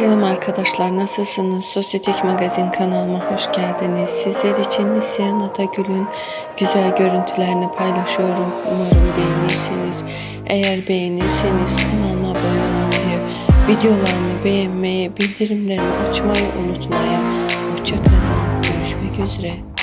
Selam arkadaşlar nasılsınız? Sosyetik Magazin kanalıma hoş geldiniz. Sizler için Nisyan Atagül'ün güzel görüntülerini paylaşıyorum. Umarım beğenirsiniz. Eğer beğenirseniz kanalıma abone olmayı, videolarımı beğenmeyi, bildirimlerimi açmayı unutmayın. Hoşçakalın. Görüşmek üzere.